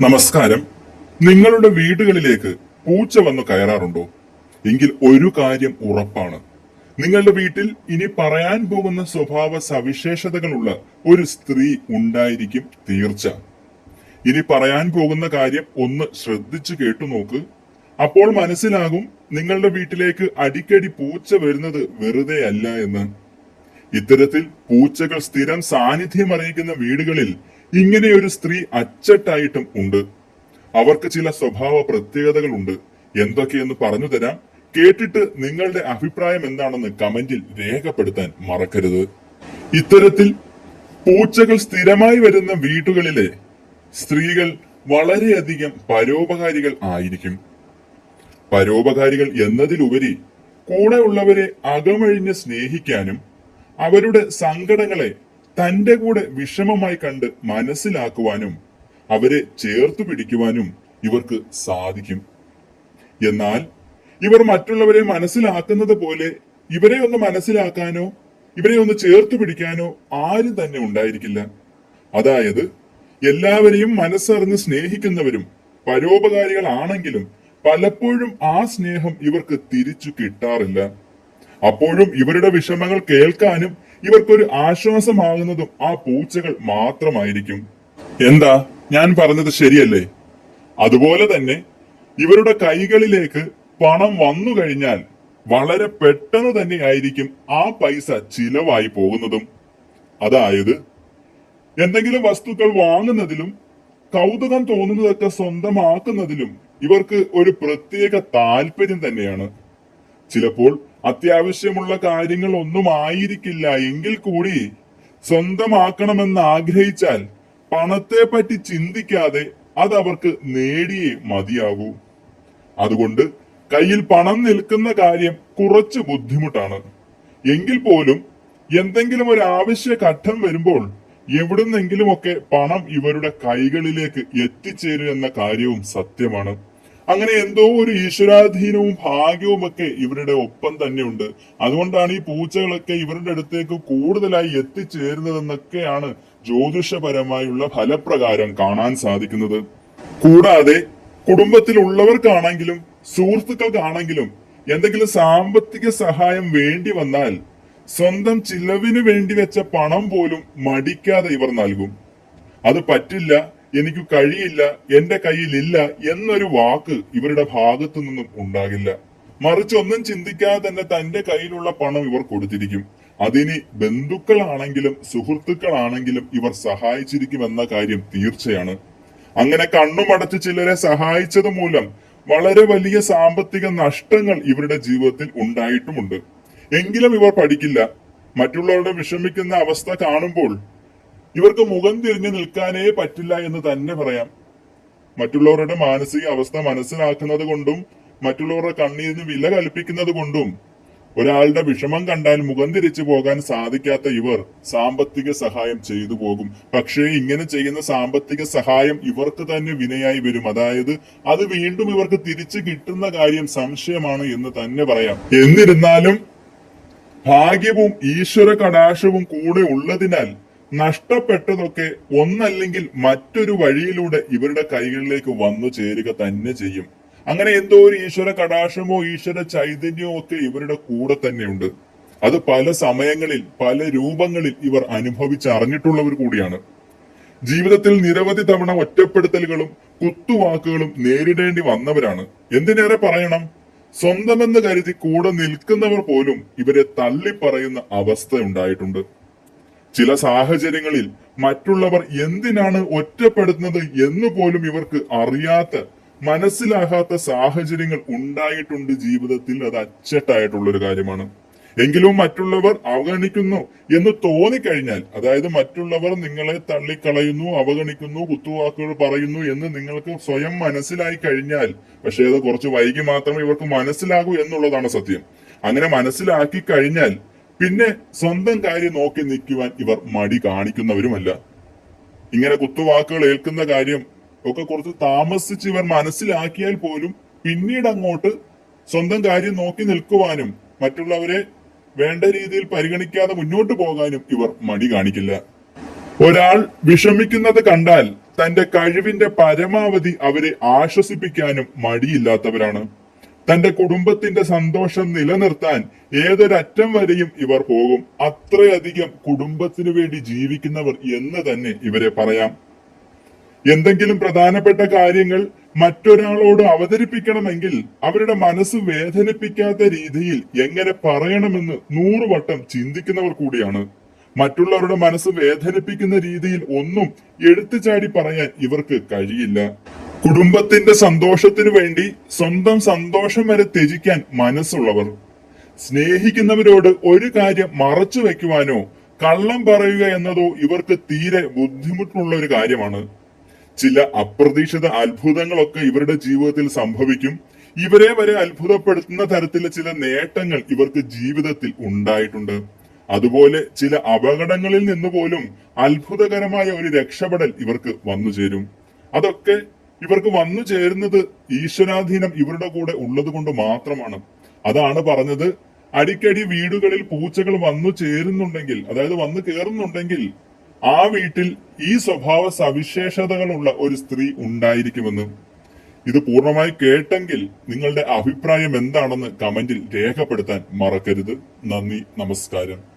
നമസ്കാരം. നിങ്ങളുടെ വീടുകളിലേക്ക് പൂച്ച വന്ന് കയറാറുണ്ടോ? എങ്കിൽ ഒരു കാര്യം ഉറപ്പാണ്. നിങ്ങളുടെ വീട്ടിൽ ഇനി പറയാൻ പോകുന്ന സ്വഭാവ സവിശേഷതകളുള്ള ഒരു സ്ത്രീ ഉണ്ടായിരിക്കും തീർച്ച. ഇനി പറയാൻ പോകുന്ന കാര്യം ഒന്ന് ശ്രദ്ധിച്ചു കേട്ടു നോക്ക്. അപ്പോൾ മനസ്സിലാകും നിങ്ങളുടെ വീട്ടിലേക്ക് അടിക്കടി പൂച്ച വരുന്നത് വെറുതെ അല്ല എന്ന്. ഇത്തരത്തിൽ പൂച്ചകൾ സ്ഥിരം സാന്നിധ്യം അറിയിക്കുന്ന വീടുകളിൽ ഇങ്ങനെ ഒരു സ്ത്രീ അച്ചട്ടായിട്ടും ഉണ്ട്. അവർക്ക് ചില സ്വഭാവ പ്രത്യേകതകളുണ്ട്. എന്തൊക്കെയെന്ന് പറഞ്ഞു തരാം. കേട്ടിട്ട് നിങ്ങളുടെ അഭിപ്രായം എന്താണെന്ന് കമന്റിൽ രേഖപ്പെടുത്താൻ മറക്കരുത്. ഇത്തരത്തിൽ പൂച്ചകൾ സ്ഥിരമായി വരുന്ന വീടുകളിലെ സ്ത്രീകൾ വളരെയധികം പരോപകാരികൾ ആയിരിക്കും. പരോപകാരികൾ എന്നതിലുപരി കൂടെ ഉള്ളവരെ അകമഴിഞ്ഞ് സ്നേഹിക്കാനും അവരുടെ സങ്കടങ്ങളെ തന്റെ കൂടെ വിഷമമായി കണ്ട് മനസ്സിലാക്കുവാനും അവരെ ചേർത്തു പിടിക്കുവാനും ഇവർക്ക് സാധിക്കും. എന്നാൽ ഇവർ മറ്റുള്ളവരെ മനസ്സിലാക്കുന്നത് പോലെ ഇവരെ ഒന്ന് മനസ്സിലാക്കാനോ ഇവരെ ഒന്ന് ചേർത്തു പിടിക്കാനോ ആരും തന്നെ ഉണ്ടായിരിക്കില്ല. അതായത് എല്ലാവരെയും മനസ്സറിഞ്ഞ് സ്നേഹിക്കുന്നവരും പരോപകാരികളാണെങ്കിലും പലപ്പോഴും ആ സ്നേഹം ഇവർക്ക് തിരിച്ചു കിട്ടാറില്ല. അപ്പോഴും ഇവരുടെ വിഷമങ്ങൾ കേൾക്കാനും ഇവർക്കൊരു ആശ്വാസമാകുന്നതും ആ പൂച്ചകൾ മാത്രമായിരിക്കും. എന്താ? ഞാൻ പറഞ്ഞത് ശരിയല്ലേ? അതുപോലെ തന്നെ ഇവരുടെ കൈകളിലേക്ക് പണം വന്നു കഴിഞ്ഞാൽ വളരെ പെട്ടെന്ന് തന്നെ ആയിരിക്കും ആ പൈസ ചിലവായി പോകുന്നതും. അതായത് എന്തെങ്കിലും വസ്തുക്കൾ വാങ്ങുന്നതിലും കൗതുകം തോന്നുന്നതൊക്കെ സ്വന്തമാക്കുന്നതിലും ഇവർക്ക് ഒരു പ്രത്യേക താല്പര്യം തന്നെയാണ്. ചിലപ്പോൾ അത്യാവശ്യമുള്ള കാര്യങ്ങൾ ഒന്നും ആയിരിക്കില്ല എങ്കിൽ കൂടി സ്വന്തമാക്കണമെന്ന് ആഗ്രഹിച്ചാൽ പണത്തെ പറ്റി ചിന്തിക്കാതെ അത് അവർക്ക് നേടിയേ മതിയാകൂ. അതുകൊണ്ട് കയ്യിൽ പണം നിൽക്കുന്ന കാര്യം കുറച്ച് ബുദ്ധിമുട്ടാണ്. എങ്കിൽ പോലും എന്തെങ്കിലും ഒരു ആവശ്യ ഘട്ടം വരുമ്പോൾ എവിടുന്നെങ്കിലുമൊക്കെ പണം ഇവരുടെ കൈകളിലേക്ക് എത്തിച്ചേരും എന്ന കാര്യവും സത്യമാണ്. അങ്ങനെ എന്തോ ഒരു ഈശ്വരാധീനവും ഭാഗ്യവും ഒക്കെ ഇവരുടെ ഒപ്പം തന്നെ ഉണ്ട് അതുകൊണ്ടാണ് ഈ പൂച്ചകളൊക്കെ ഇവരുടെ അടുത്തേക്ക് കൂടുതലായി എത്തിച്ചേരുന്നതെന്നൊക്കെയാണ് ജ്യോതിഷപരമായുള്ള ഫലപ്രകാരം കാണാൻ സാധിക്കുന്നത്. കൂടാതെ കുടുംബത്തിലുള്ളവർക്കാണെങ്കിലും സുഹൃത്തുക്കൾക്കാണെങ്കിലും എന്തെങ്കിലും സാമ്പത്തിക സഹായം വേണ്ടി വന്നാൽ സ്വന്തം ചിലവിന് വേണ്ടി വെച്ച പണം പോലും മടിക്കാതെ ഇവർ നൽകും. അത് പറ്റില്ല. എനിക്ക് കഴിയില്ല എന്റെ കയ്യിലില്ല എന്നൊരു വാക്ക് ഇവരുടെ ഭാഗത്തു നിന്നും ഉണ്ടാകില്ല. മറിച്ച് ഒന്നും ചിന്തിക്കാതെ തന്നെ തന്റെ കയ്യിലുള്ള പണം ഇവർ കൊടുത്തിരിക്കും. അതിനി ബന്ധുക്കളാണെങ്കിലും സുഹൃത്തുക്കളാണെങ്കിലും ഇവർ സഹായിച്ചിരിക്കും എന്ന കാര്യം തീർച്ചയാണ്. അങ്ങനെ കണ്ണുമടച്ച് ചിലരെ സഹായിച്ചത് മൂലം വളരെ വലിയ സാമ്പത്തിക നഷ്ടങ്ങൾ ഇവരുടെ ജീവിതത്തിൽ ഉണ്ടായിട്ടുമുണ്ട്. എങ്കിലും ഇവർ പഠിക്കില്ല. മറ്റുള്ളവരുടെ വിഷമിക്കുന്ന അവസ്ഥ കാണുമ്പോൾ ഇവർക്ക് മുഖം തിരിഞ്ഞു നിൽക്കാനേ പറ്റില്ല എന്ന് തന്നെ പറയാം. മറ്റുള്ളവരുടെ മാനസിക അവസ്ഥ മനസ്സിലാക്കുന്നത് കൊണ്ടും മറ്റുള്ളവരുടെ കണ്ണീരിന് വില കൽപ്പിക്കുന്നത് കൊണ്ടും ഒരാളുടെ വിഷമം കണ്ടാൽ മുഖം തിരിച്ചു പോകാൻ സാധിക്കാത്ത ഇവർ സാമ്പത്തിക സഹായം ചെയ്തു പോകും. പക്ഷേ ഇങ്ങനെ ചെയ്യുന്ന സാമ്പത്തിക സഹായം ഇവർക്ക് തന്നെ വിനയായി വരും. അതായത് അത് വീണ്ടും ഇവർക്ക് തിരിച്ചു കിട്ടുന്ന കാര്യം സംശയമാണ് എന്ന് തന്നെ പറയാം. എന്നിരുന്നാലും ഭാഗ്യവും ഈശ്വര കടാശവും കൂടെ ഉള്ളതിനാൽ നഷ്ടപ്പെട്ടതൊക്കെ ഒന്നല്ലെങ്കിൽ മറ്റൊരു വഴിയിലൂടെ ഇവരുടെ കൈകളിലേക്ക് വന്നു ചേരുക തന്നെ ചെയ്യും. അങ്ങനെ എന്തോ ഒരു ഈശ്വര കടാക്ഷമോ ഈശ്വര ചൈതന്യമോ ഒക്കെ ഇവരുടെ കൂടെ തന്നെയുണ്ട് അത് പല സമയങ്ങളിൽ പല രൂപങ്ങളിൽ ഇവർ അനുഭവിച്ചറിഞ്ഞിട്ടുള്ളവർ കൂടിയാണ്. ജീവിതത്തിൽ നിരവധി തവണ ഒറ്റപ്പെടുത്തലുകളും കുത്തുവാക്കുകളും നേരിടേണ്ടി വന്നവരാണ്. എന്തിനേറെ പറയണം? സ്വന്തമെന്ന് കരുതി കൂടെ നിൽക്കുന്നവർ പോലും ഇവരെ തള്ളിപ്പറയുന്ന അവസ്ഥ ഉണ്ടായിട്ടുണ്ട്. ചില സാഹചര്യങ്ങളിൽ മറ്റുള്ളവർ എന്തിനാണ് ഒറ്റപ്പെടുന്നത് എന്ന് പോലും ഇവർക്ക് അറിയാത്ത മനസ്സിലാകാത്ത സാഹചര്യങ്ങൾ ഉണ്ടായിട്ടുണ്ട് ജീവിതത്തിൽ. അത് അച്ചട്ടായിട്ടുള്ള ഒരു കാര്യമാണ്. എങ്കിലും മറ്റുള്ളവർ അവഗണിക്കുന്നു എന്ന് തോന്നിക്കഴിഞ്ഞാൽ അതായത് മറ്റുള്ളവർ നിങ്ങളെ തള്ളിക്കളയുന്നു അവഗണിക്കുന്നു കുത്തുവാക്കുകൾ പറയുന്നു എന്ന് നിങ്ങൾക്ക് സ്വയം മനസ്സിലായി കഴിഞ്ഞാൽ പക്ഷേ അത് കുറച്ച് വൈകി മാത്രമേ ഇവർക്ക് മനസ്സിലാകൂ എന്നുള്ളതാണ് സത്യം. അങ്ങനെ മനസ്സിലാക്കി കഴിഞ്ഞാൽ പിന്നെ സ്വന്തം കാര്യം നോക്കി നിൽക്കുവാൻ ഇവർ മടി കാണിക്കുന്നവരുമല്ല. ഇങ്ങനെ കുത്തുവാക്കുകൾ ഏൽക്കുന്ന കാര്യം ഒക്കെ കുറച്ച് താമസിച്ച് ഇവർ മനസ്സിലാക്കിയാൽ പോലും പിന്നീട് അങ്ങോട്ട് സ്വന്തം കാര്യം നോക്കി നിൽക്കുവാനും മറ്റുള്ളവരെ വേണ്ട രീതിയിൽ പരിഗണിക്കാതെ മുന്നോട്ട് പോകാനും ഇവർ മടി കാണിക്കില്ല. ഒരാൾ വിഷമിക്കുന്നത് കണ്ടാൽ തന്റെ കഴിവിന്റെ പരമാവധി അവരെ ആശ്വസിപ്പിക്കാനും മടിയില്ലാത്തവരാണ്. തന്റെ കുടുംബത്തിന്റെ സന്തോഷം നിലനിർത്താൻ ഏതൊരറ്റം വരെയും ഇവർ പോകും. അത്രയധികം കുടുംബത്തിനു വേണ്ടി ജീവിക്കുന്നവർ എന്ന് തന്നെ ഇവരെ പറയാം. എന്തെങ്കിലും പ്രധാനപ്പെട്ട കാര്യങ്ങൾ മറ്റൊരാളോട് അവതരിപ്പിക്കണമെങ്കിൽ അവരുടെ മനസ്സ് വേദനിപ്പിക്കാത്ത രീതിയിൽ എങ്ങനെ പറയണമെന്ന് നൂറുവട്ടം ചിന്തിക്കുന്നവർ കൂടിയാണ്. മറ്റുള്ളവരുടെ മനസ്സ് വേദനിപ്പിക്കുന്ന രീതിയിൽ ഒന്നും എടുത്തുചാടി പറയാൻ ഇവർക്ക് കഴിയില്ല. കുടുംബത്തിന്റെ സന്തോഷത്തിനു വേണ്ടി സ്വന്തം സന്തോഷം വരെ ത്യജിക്കാൻ മനസ്സുള്ളവർ. സ്നേഹിക്കുന്നവരോട് ഒരു കാര്യം മറച്ചു വെക്കുവാനോ കള്ളം പറയുക എന്നതോ ഇവർക്ക് തീരെ ബുദ്ധിമുട്ടുള്ള ഒരു കാര്യമാണ്. ചില അപ്രതീക്ഷിത അത്ഭുതങ്ങളൊക്കെ ഇവരുടെ ജീവിതത്തിൽ സംഭവിക്കും. ഇവരെ വരെ അത്ഭുതപ്പെടുത്തുന്ന തരത്തിലെ ചില നേട്ടങ്ങൾ ഇവർക്ക് ജീവിതത്തിൽ ഉണ്ടായിട്ടുണ്ട്. അതുപോലെ ചില അപകടങ്ങളിൽ നിന്ന് പോലും അത്ഭുതകരമായ ഒരു രക്ഷപ്പെടൽ ഇവർക്ക് വന്നു ചേരും അതൊക്കെ ഇവർക്ക് വന്നു ചേരുന്നത് ഈശ്വരാധീനം ഇവരുടെ കൂടെ ഉള്ളത് കൊണ്ട് മാത്രമാണ്. അതാണ് പറഞ്ഞത്. അടിക്കടി വീടുകളിൽ പൂച്ചകൾ വന്നു ചേരുന്നുണ്ടെങ്കിൽ അതായത് വന്നു കയറുന്നുണ്ടെങ്കിൽ ആ വീട്ടിൽ ഈ സ്വഭാവ സവിശേഷതകളുള്ള ഒരു സ്ത്രീ ഉണ്ടായിരിക്കുമെന്ന്. ഇത് പൂർണമായി കേട്ടെങ്കിൽ നിങ്ങളുടെ അഭിപ്രായം എന്താണെന്ന് കമന്റിൽ രേഖപ്പെടുത്താൻ മറക്കരുത്. നന്ദി നമസ്കാരം.